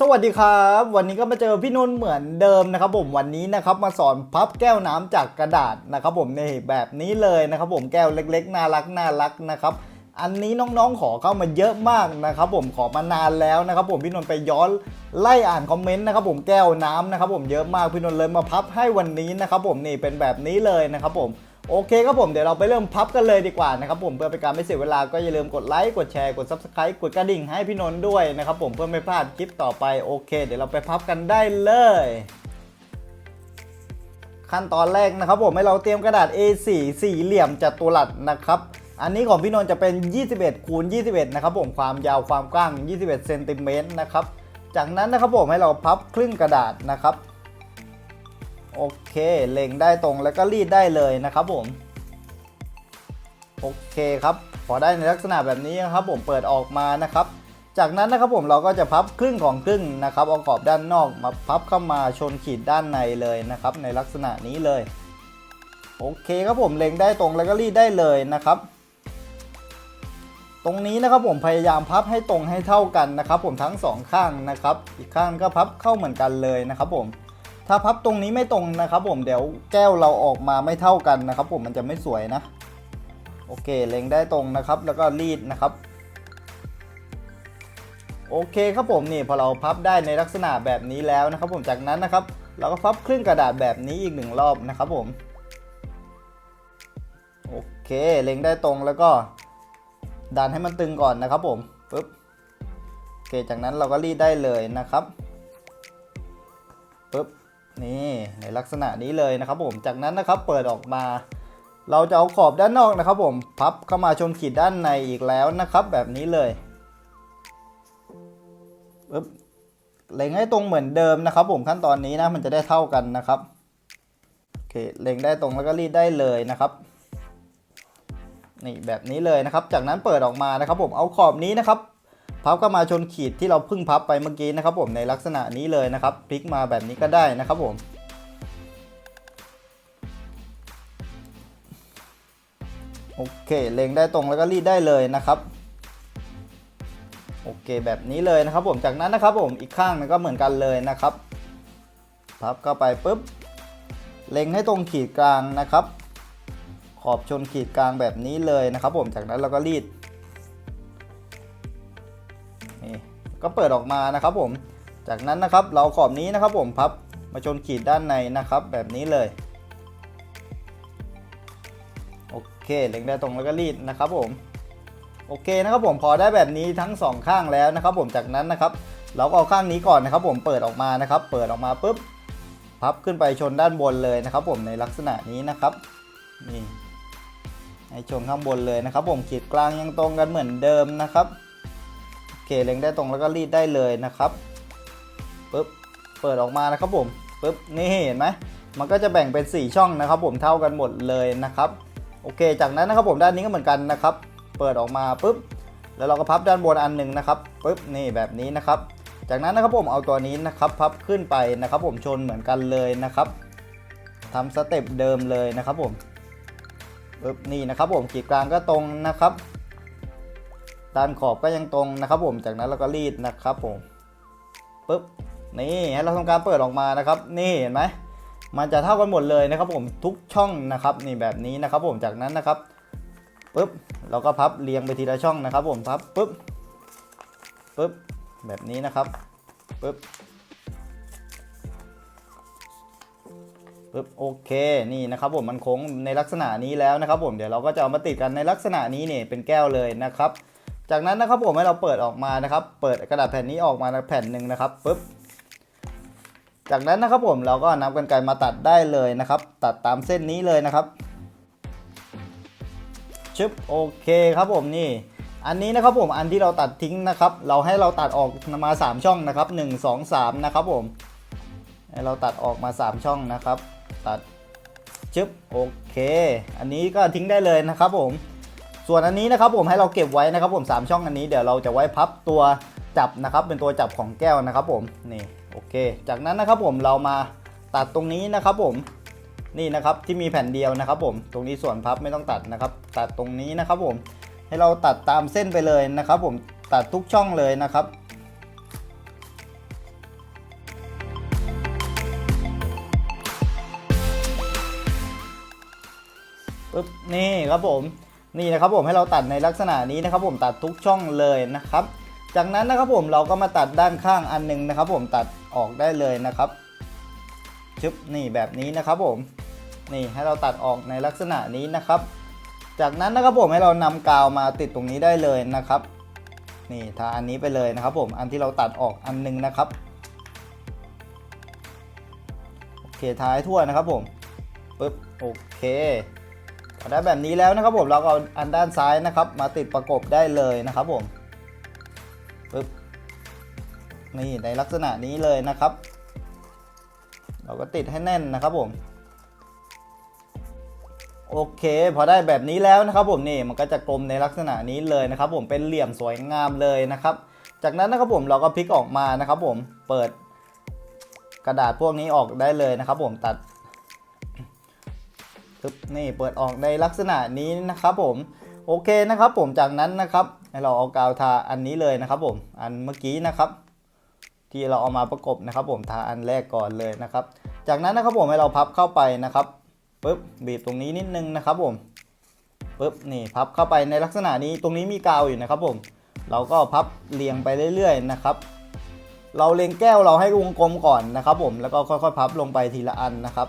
สวัสดีครับ วันนี้ก็มาเจอพี่นุ่นเหมือนเดิมนะครับ ผมวันนี้นะครับมาสอนพับแก้วน้ำจากกระดาษนะครับ ผมในแบบนี้เลยนะครับ ผมแก้วเล็ก ๆ น่ารักน่ารักนะครับ อันนี้น้องๆขอเข้ามาเยอะมากนะครับ ผมขอมานานแล้วนะครับ ผมพี่นนท์ไปย้อนไล่อ่านคอมเมนต์นะครับ ผมแก้วน้ำนะครับ ผมเยอะมากพี่นนท์เลยมาพับให้วันนี้นะครับ ผมนี่เป็นแบบนี้เลยนะครับ ผม โอเคครับผมเดี๋ยวเราไปเริ่มพับกันเลยดีกว่านะครับผมเพื่อเป็นการไม่เสียเวลาก็อย่าลืมกดไลค์กดแชร์กด subscribe กดกระดิ่งให้พี่นนท์ด้วยนะครับผมเพื่อไม่พลาดคลิปต่อไปโอเค เดี๋ยวเราไปพับกันได้เลย ขั้นตอนแรกนะครับผมให้เราเตรียมกระดาษ A4 สี่เหลี่ยมจัตุรัสนะครับอันนี้ของพี่นนท์จะเป็น 21 คูณ 21 นะครับผมความยาวความกว้าง 21 เซนติเมตรนะครับ จากนั้นนะครับผมให้เราพับครึ่งกระดาษนะครับ โอเคเล็งได้ตรงแล้วก็รีดได้เลยนะครับผม โอเคครับ พอได้ในลักษณะแบบนี้นะครับ ผมเปิดออกมานะครับ จากนั้นนะครับผมเราก็จะพับครึ่งของครึ่งนะครับเอาขอบด้านนอกมาพับเข้ามาชนขีดด้านในเลยนะครับ ในลักษณะนี้เลย โอเคครับผมเล็งได้ตรงแล้วก็รีดได้เลยนะครับตรงนี้นะครับผมพยายามพับให้ตรงให้เท่ากันนะครับ ผมทั้งสองข้างนะครับ อีกข้างก็พับเข้าเหมือนกันเลยนะครับผม ถ้าพับตรงนี้ไม่ตรงนะครับ ผมเดี๋ยวแก้วเราออกมาไม่เท่ากันนะครับ ผมมันจะไม่สวยนะ โอเคเล็งได้ตรงนะครับ แล้วก็รีดนะครับ โอเคครับผมนี่พอเราพับได้ในลักษณะแบบนี้แล้วนะครับ ผมจากนั้นนะครับ เราก็พับครึ่งกระดาษแบบนี้อีกหนึ่งรอบนะครับ ผมโอเคเล็งได้ตรงแล้วก็ดันให้มันตึงก่อนนะครับ ผมปึ๊บโอเคจากนั้นเราก็รีดได้เลยนะครับปึ๊บ นี่ในลักษณะนี้เลยนะครับผมจากนั้นนะครับเปิดออกมา เราจะเอาขอบด้านนอกนะครับ ผมพับเข้ามาชนขีดด้านในอีกแล้วนะครับ แบบนี้เลยปึ๊บเล็งให้ตรงเหมือนเดิมนะครับ ผมขั้นตอนนี้นะมันจะได้เท่ากันนะครับโอเคเล็งได้ตรงแล้วก็รีดได้เลยนะครับนี่แบบนี้เลยนะครับ จากนั้นเปิดออกมานะครับ ผมเอาขอบนี้นะครับ พับเข้ามาชนขีดที่เราเพิ่งพับไปเมื่อกี้นะครับ ผมในลักษณะนี้เลยนะครับพลิกมาแบบนี้ก็ได้นะครับผมโอเคเล็งได้ตรงแล้วก็รีดได้เลยนะครับโอเคแบบนี้เลยนะครับ ผมจากนั้นนะครับ ผมอีกข้างนึงก็เหมือนกันเลยนะครับ พับเข้าไปปุ๊บเล็งให้ตรงขีดกลางนะครับ ขอบชนขีดกลางแบบนี้เลยนะครับ ผมจากนั้นเราก็รีด ก็เปิดออกมานะครับผม จากนั้นนะครับเราขอบนี้นะครับผมพับมาชนขีดด้านในนะครับ แบบนี้เลย โอเคเล็งได้ตรงแล้วก็รีดนะครับผม โอเคนะครับผมพอได้แบบนี้ทั้งสองข้างแล้วนะครับ ผมจากนั้นนะครับ เราก็เอาข้างนี้ก่อนนะครับ ผมเปิดออกมานะครับ เปิดออกมาปุ๊บพับขึ้นไปชนด้านบนเลยนะครับ ผมในลักษณะนี้นะครับนี่ให้ชนข้างบนเลยนะครับ ผมขีดกลางยังตรงกันเหมือนเดิมนะครับ เคเล็งได้ตรงแล้วก็รีดได้เลยนะครับปึ๊บเปิดออกมานะครับผมปึ๊บนี่เห็นไหมมันก็จะแบ่งเป็น 4 ช่องนะครับ ผมเท่ากันหมดเลยนะครับโอเค จากนั้นนะครับผมด้านนี้ก็เหมือนกันนะครับ เปิดออกมาปุ๊บแล้วเราก็พับด้านบนอันหนึ่งนะครับปุ๊บนี่แบบนี้นะครับ จากนั้นนะครับผมเอาตัวนี้นะครับ พับขึ้นไปนะครับ ผมชนเหมือนกันเลยนะครับทำสเต็ปเดิมเลยนะครับผมปึ๊บนี่นะครับผมขีดกลางก็ตรงนะครับ ด้านขอบก็ยังตรงนะครับผมจากนั้นเราก็รีดนะครับผมปึ๊บนี่ให้เราทำการเปิดออกมานะครับ นี่เห็นไหมมันจะเท่ากันหมดเลยนะครับผมทุกช่องนะครับนี่แบบนี้นะครับผมจากนั้นนะครับปึ๊บเราก็พับเรียงไปทีละช่องนะครับ ผมพับปึ๊บปึ๊บแบบนี้นะครับปึ๊บปึ๊บโอเคนี่นะครับผมมันโค้งในลักษณะนี้แล้วนะครับ ผมเดี๋ยวเราก็จะเอามาติดกันในลักษณะนี้เนี่ยเป็นแก้วเลยนะครับ จากนั้นนะครับผมให้เราเปิดออกมานะครับ เปิดกระดาษแผ่นนี้ออกมาแผ่นหนึ่งนะครับปึ๊บจากนั้นนะครับผมเราก็นำกันไกรมาตัดได้เลยนะครับ ตัดตามเส้นนี้เลยนะครับชึบโอเคครับผมนี่ อันนี้นะครับผมอันที่เราตัดทิ้งนะครับ เราให้เราตัดออกมา 3 ช่องนะครับ 1 2 3 นะครับผมให้เราตัดออกมา 3 ช่องนะครับ ตัดชึบโอเค อันนี้ก็ทิ้งได้เลยนะครับผม ส่วนอันนี้นะครับผมให้เราเก็บไว้นะครับผม 3 ช่องอันนี้เดี๋ยวเราจะไว้พับตัวจับนะครับ เป็นตัวจับของแก้วนะครับผมนี่โอเค จากนั้นนะครับผมเรามาตัดตรงนี้นะครับผมนี่นะครับที่มีแผ่นเดียวนะครับผมตรงนี้ส่วนพับไม่ต้องตัดนะครับ ตัดตรงนี้นะครับผมให้เราตัดตามเส้นไปเลยนะครับ ผมตัดทุกช่องเลยนะครับปึ๊บนี่ครับผม นี่นะครับผมให้เราตัดในลักษณะนี้นะครับ ผมตัดทุกช่องเลยนะครับ จากนั้นนะครับผมเราก็มาตัดด้านข้างอันหนึงนะครับ ผมตัดออกได้เลยนะครับชึบนี่แบบนี้นะครับผมนี่ให้เราตัดออกในลักษณะนี้นะครับ จากนั้นนะครับผมให้เรานำกาวมาติดตรงนี้ได้เลยนะครับ นี่ทาอันนี้ไปเลยนะครับ ผมอันที่เราตัดออกอันหนึงนะครับโอเคทาให้ทั่วนะครับผมปึ๊บโอเค อได้แบบนี้แล้วนะครับผมเราก็อาอันด้านซ้ายนะครับ มาติดประกบได้เลยนะครับผมปึ๊บนี่ในลักษณะนี้เลยนะครับ เราก็ติดให้แน่นนะครับผมโอเค พอได้แบบนี้แล้วนะครับผมนี่มันก็จะกลมในลักษณะนี้เลยนะครับ ผมเป็นเหลี่ยมสวยงามเลยนะครับ จากนั้นนะครับผมเราก็พลิกออกมานะครับ ผมเปิดกระดาษพวกนี้ออกได้เลยนะครับ ผมตัด ปึ๊บนี่เปิดออกในลักษณะนี้นะครับผมโอเคนะครับผมจากนั้นนะครับให้เราเอากาวทาอันนี้เลยนะครับผมอันเมื่อกี้นะครับ ที่เราเอามาประกบนะครับ ผมทาอันแรกก่อนเลยนะครับ จากนั้นนะครับผมให้เราพับเข้าไปนะครับปึ๊บบีบตรงนี้นิดนึงนะครับผมปึ๊บนี่พับเข้าไปในลักษณะนี้ตรงนี้มีกาวอยู่นะครับผม เราก็พับเรียงไปเรื่อยๆนะครับ เราเล็งแก้วเราให้วงกลมก่อนนะครับ ผมแล้วก็ค่อยๆ พับลงไปทีละอันนะครับ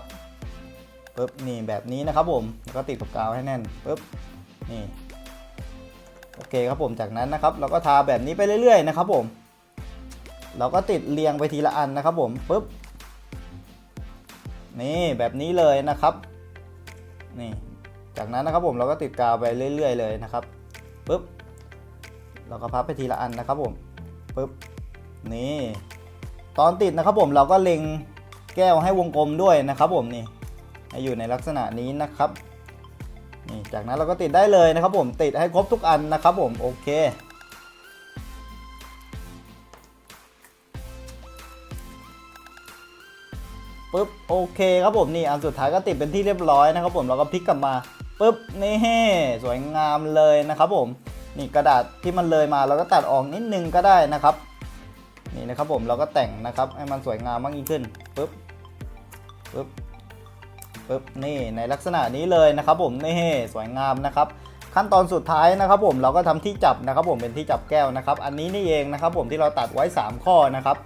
ปึ๊บนี่แบบนี้นะครับผมแล้วก็ติดกับกาวให้แน่นปึ๊บนี่โอเคครับผมจากนั้นนะครับ เราก็ทาแบบนี้ไปเรื่อยๆนะครับผม เราก็ติดเรียงไปทีละอันนะครับผมปึ๊บนี่แบบนี้เลยนะครับนี่จากนั้นนะครับผมเราก็ติดกาวไปเรื่อย ๆ เลยนะครับปึ๊บเราก็พับไปทีละอันนะครับผมปึ๊บนี่ตอนติดนะครับผมเราก็เล็งแก้วให้วงกลมด้วยนะครับผมนี่ ให้อยู่ในลักษณะนี้นะครับนี่จากนั้นเราก็ติดได้เลยนะครับผมติดให้ครบทุกอันนะครับผมโอเคปึ๊บโอเคครับผมนี่อันสุดท้ายก็ติดเป็นที่เรียบร้อยนะครับผมเราก็พลิกกลับมาปึ๊บนี่สวยงามเลยนะครับผมนี่กระดาษที่มันเลยมาเราก็ตัดออกนิดนึงก็ได้นะครับ นี่นะครับผมเราก็แต่งนะครับให้มันสวยงามมากยิ่งขึ้นปึ๊บปึ๊บ ปึ๊บนี่ในลักษณะนี้เลยนะครับผมนี่สวยงามนะครับ ขั้นตอนสุดท้ายนะครับ ผมเราก็ทำที่จับนะครับ ผมเป็นที่จับแก้วนะครับ อันนี้นี่เองนะครับ ผมที่เราตัดไว้ 3 ข้อนะครับ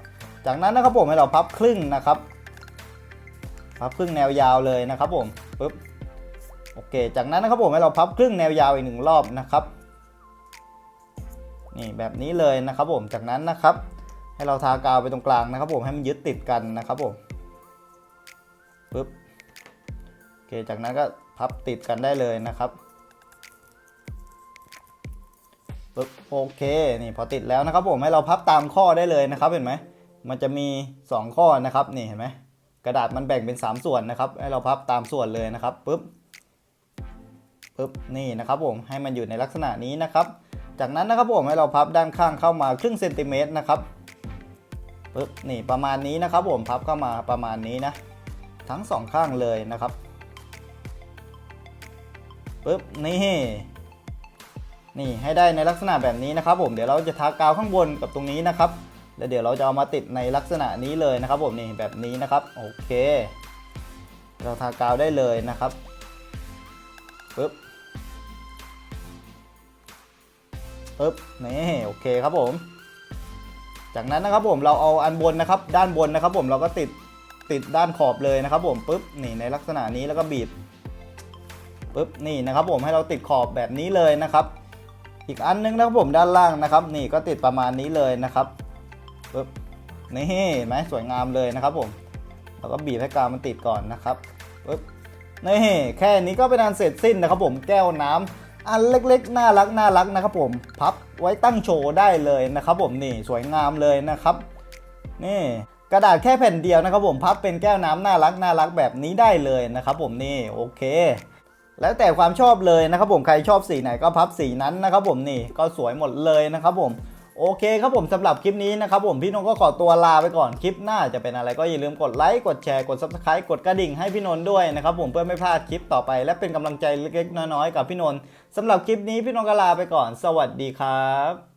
จากนั้นนะครับผมให้เราพับครึ่งนะครับ พับครึ่งแนวยาวเลยนะครับ ผมปึ๊บโอเค จากนั้นนะครับผมให้เราพับครึ่งแนวยาวอีกหนึ่งรอบนะครับนี่แบบนี้เลยนะครับ ผมจากนั้นนะครับ ให้เราทากาวไปตรงกลางนะครับ ผมให้มันยึดติดกันนะครับ ผมปึ๊บ คจากนั้นก็พับติดกันได้เลยนะครับปึ๊บโอเคนี่พอติดแล้วนะครับผมให้เราพับตามข้อได้เลยนะครับเห็นไหมมันจะมี 2 ข้อนะครับนี่เห็นไหมกระดาษมันแบ่งเป็น 3 ส่วนนะครับ ให้เราพับตามส่วนเลยนะครับปุ๊บปุ๊บนี่นะครับผมให้มันอยู่ในลักษณะนี้นะครับ จากนั้นนะครับผมให้เราพับด้านข้างเข้ามาครึ่งเซนติเมตรนะครับปุ๊บนี่ประมาณนี้นะครับผมพับเข้ามาประมาณนี้นะทั้งสองข้างเลยนะครับ ปุ๊บนี่นี่ให้ได้ในลักษณะแบบนี้นะครับ ผมเดี๋ยวเราจะทากาวข้างบนกับตรงนี้นะครับ แล้วเดี๋ยวเราจะเอามาติดในลักษณะนี้เลยนะครับ ผมนี่แบบนี้นะครับโอเค เราทากาวได้เลยนะครับปึ๊บปึ๊บนี่โอเคครับผม จากนั้นนะครับผมเราเอาอันบนนะครับ ด้านบนนะครับ ผมเราก็ติดติดด้านขอบเลยนะครับ ผมปึ๊บนี่ในลักษณะนี้แล้วก็บีบ ปึ๊บนี่นะครับผมให้เราติดขอบแบบนี้เลยนะครับ อีกอันนึงนะครับผมด้านล่างนะครับ นี่ก็ติดประมาณนี้เลยนะครับปึ๊บนี่เห็นไหมสวยงามเลยนะครับผมแล้วก็บีบให้กาวมันติดก่อนนะครับปึ๊บนี่แค่นี้ก็เป็นอันเสร็จสิ้นนะครับผมแก้วน้ำอันเล็กๆ น่ารักน่ารักนะครับผมพับไว้ตั้งโชว์ได้เลยนะครับผมนี่สวยงามเลยนะครับ นี่กระดาษแค่แผ่นเดียวนะครับผมพับเป็นแก้วน้ำน่ารักน่ารักแบบนี้ได้เลยนะครับผมนี่โอเค แล้วแต่ความชอบเลยนะครับผมใครชอบสีไหนก็พับสีนั้นนะครับผมนี่ก็สวยหมดเลยนะครับผมโอเคครับผมสำหรับคลิปนี้นะครับผมพี่นนท์ก็ขอตัวลาไปก่อนคลิปหน้าจะเป็นอะไรก็อย่าลืมกดไลค์กดแชร์กด subscribe กดกระดิ่งให้พี่นนท์ด้วยนะครับผมเพื่อไม่พลาดคลิปต่อไป และเป็นกำลังใจเล็กๆน้อยๆกับพี่นนท์สำหรับคลิปนี้พี่นนท์ก็ลาไปก่อน สวัสดีครับ